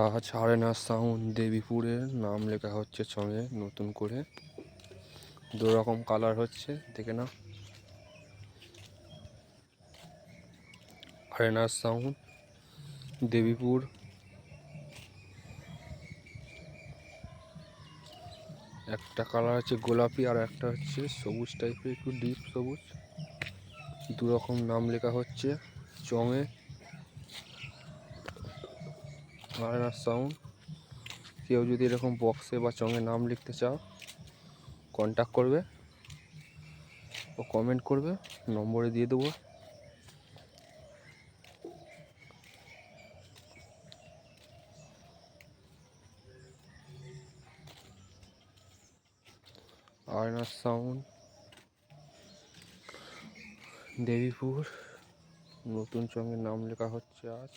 আজ আরেনা সাউন্ড দেবীপুরের নাম লেখা হচ্ছে সঙ্গে নতুন করে। দু রকম কালার হচ্ছে, দেখে না আরেনা সাউন্ড দেবীপুর। একটা কালার আছে গোলাপি আর একটা হচ্ছে সবুজ টাইপের একটু ডিপ সবুজ। দু রকম নাম লেখা হচ্ছে চঙে আরেনা সাউন্ড কেউ যদি এরকম বক্সে বা চঙে নাম লিখতে চাও কন্ট্যাক্ট করবে। ও কমেন্ট করবে, নম্বরে দিয়ে দেবো। আয়না সাউন্ড দেবীপুর, নতুন চঙের নাম লেখা হচ্ছে আজ।